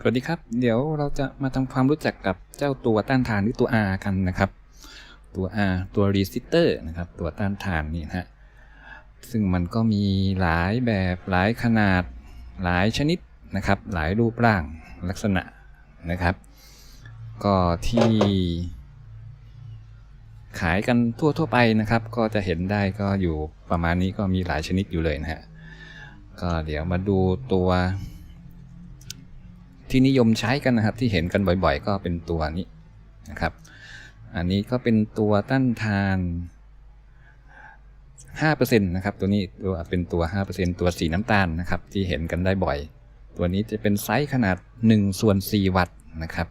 สวัสดีครับ เดี๋ยวเราจะมาทำความรู้จักกับเจ้าตัวต้านทานหรือตัว R กันนะครับ ตัว R ตัว resistor นะครับ ตัวต้านทานนี่ฮะซึ่งมันก็มีหลายแบบหลายขนาดหลายชนิดนะครับ หลายรูปร่างลักษณะนะครับ ก็ที่ขายกันทั่วทั่วไปนะครับ ก็จะเห็นได้ก็อยู่ประมาณนี้ก็มีหลายชนิดอยู่เลยนะฮะก็เดี๋ยวมาดูตัว ที่นิยมใช้กันนะครับ ที่เห็นกันบ่อยๆ ก็เป็นตัวนี้นะครับ อันนี้ก็เป็นตัวต้านทาน5%นะครับ ตัวนี้ตัวเป็นตัว 5%ตัวสีน้ำตาลนะครับ ที่เห็นกันได้บ่อย ตัวนี้จะเป็นไซส์ขนาด1ส่วน4วัตต์นะครับ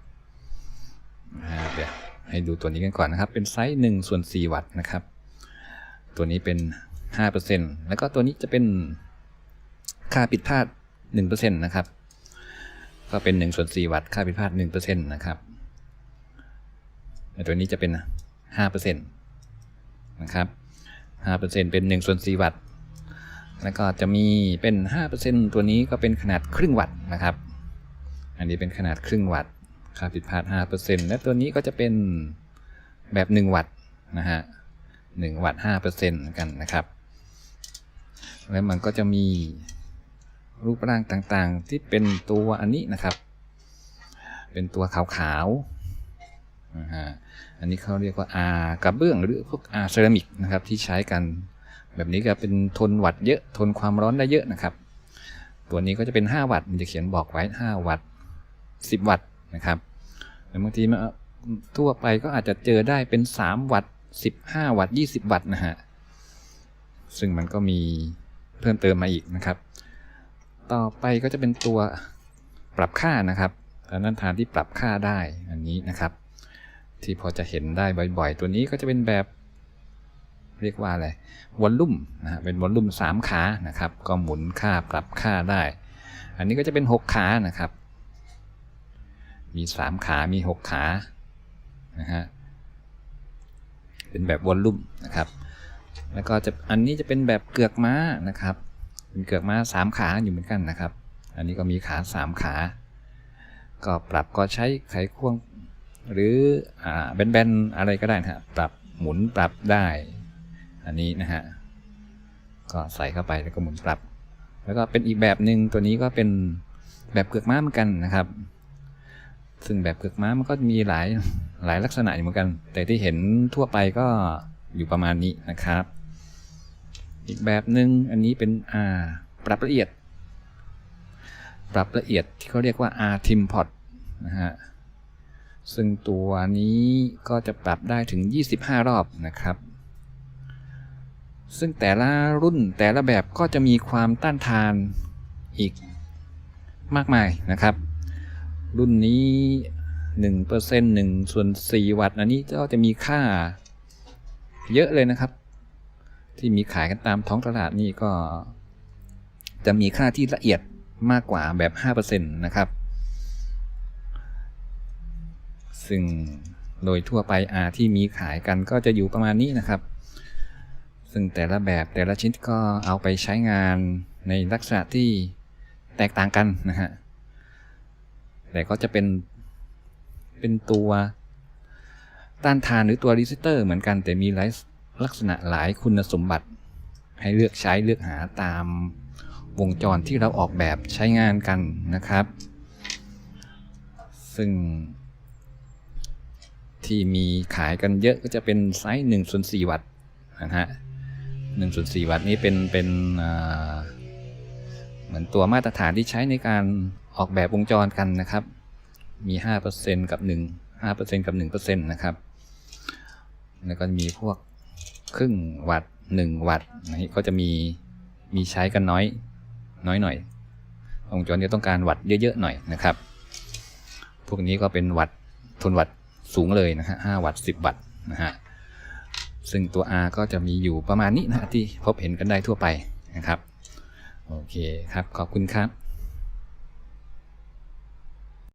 เดี๋ยวให้ดูตัวนี้กันก่อนนะครับ เป็นไซส์1ส่วน4วัตต์นะครับ ตัวนี้เป็น 5%แล้วก็ตัวนี้จะเป็นค่าผิดพลาด1%นะครับ ก็เป็น1ส่วน4วัตต์ค่าผิดพลาด1%นะครับแต่ตัวนี้จะเป็น 5%นะครับ5%เป็น1ส่วน4วัตต์แล้วก็จะมีเป็น 5%ตัวนี้ก็เป็นขนาดครึ่งวัตต์นะครับ อันนี้เป็นขนาดครึ่งวัตต์ค่าผิดพลาด 5%และตัวนี้ก็จะเป็นแบบ 1 วัตต์นะฮะ1วัตต์5%กันนะครับ แล้วมันก็จะมี รูปร่างต่างๆ ที่เป็นตัวอันนี้นะครับ เป็นตัวขาวๆอันนี้เขาเรียกว่า R กระเบื้องหรือพวก R เซรามิกนะครับที่ใช้กัน แบบนี้ก็เป็นทนวัตเยอะทนความร้อนได้เยอะนะครับ ตัวนี้ก็จะเป็น 5 วัตต์มันจะเขียนบอกไว้ 5 วัตต์10 วัตต์นะครับแต่บางทีมันทั่วไปก็อาจจะเจอได้เป็น 3 วัตต์15 วัตต์20 วัตต์นะฮะซึ่งมันก็มีเพิ่มเติมมาอีกนะครับ ต่อไปก็จะเป็นตัวปรับค่านะครับอันนั้นทานที่ปรับค่าได้อันนี้นะครับ ที่พอจะเห็นได้บ่อยๆ ตัวนี้ก็จะเป็นแบบ เรียกว่าอะไรวอลลุ่มนะฮะเป็นวอลลุ่ม3ขานะครับ ก็หมุนค่าปรับค่าได้ อันนี้ก็จะเป็น 6 ขานะครับ มี 3 ขา มี 6 ขานะฮะเป็นแบบวอลลุ่มนะครับ แล้วก็จะอันนี้จะเป็นแบบเกือกม้านะครับ เป็นเกือกม้า3ขาอยู่เหมือนกันนะครับ อันนี้ก็มีขา 3 ขา ก็ปรับก็ใช้ไขควง หรืออแบนๆอะไรก็ได้นะฮะปรับหมุนปรับได้ อันนี้นะฮะก็ใส่เข้าไปแล้วก็หมุนปรับ แล้วก็เป็นอีกแบบหนึ่งตัวนี้ก็เป็นแบบเกือกม้าเหมือนกันนะครับ ซึ่งแบบเกือกม้ามันก็มีหลายหลายลักษณะอยู่เหมือนกัน แต่ที่เห็นทั่วไปก็อยู่ประมาณนี้นะครับ อีกแบบหนึ่งอันนี้เป็นอ่าปรับละเอียด ปรับละเอียดที่เขาเรียกว่า R Tim Pot นะฮะซึ่งตัวนี้ก็จะปรับได้ถึง 25 รอบนะครับ ซึ่งแต่ละรุ่นแต่ละแบบก็จะมีความต้านทานอีกมากมายนะครับ รุ่นนี้ 1% 1ส่วน4วัตต์อันนี้ก็จะมีค่าเยอะเลยนะครับ ที่มีขายกันตามท้องตลาดนี่ก็ จะมีค่าที่ละเอียดมากกว่าแบบ 5%นะครับ ซึ่งโดยทั่วไปอาที่มีขายกันก็จะอยู่ประมาณนี้นะครับ ซึ่งแต่ละแบบแต่ละชิ้นก็เอาไปใช้งานในลักษณะที่แตกต่างกันนะฮะ แต่ก็จะเป็น เป็นตัวต้านทานหรือตัวรีสิสเตอร์เหมือนกันแต่มีหลาย ลักษณะหลายคุณสมบัติ ให้เลือกใช้เลือกหาตามวงจรที่เราออกแบบใช้งานกันนะครับ ซึ่ง ที่มีขายกันเยอะก็จะเป็นไซส์1ส่วน4วัตต์นะฮะ1ส่วน4วัตต์นี้เป็นเป็นเหมือนตัวมาตรฐานที่ใช้ในการออกแบบวงจรกันนะครับ มี 5%กับ 1 5%กับ1%นะครับ แล้วก็มีพวก ครึ่งวัตต์1วัตต์นี่ก็จะมีมีใช้กันน้อยน้อยหน่อยวงจรที่ต้องการวัตต์เยอะๆหน่อยนะครับ พวกนี้ก็เป็นวัตต์ทนวัตต์สูงเลยนะฮะ5วัตต์10วัตต์นะฮะซึ่งตัว R ก็จะมีอยู่ประมาณนี้นะที่พบเห็นกันได้ทั่วไปนะครับ โอเคครับ ขอบคุณครับ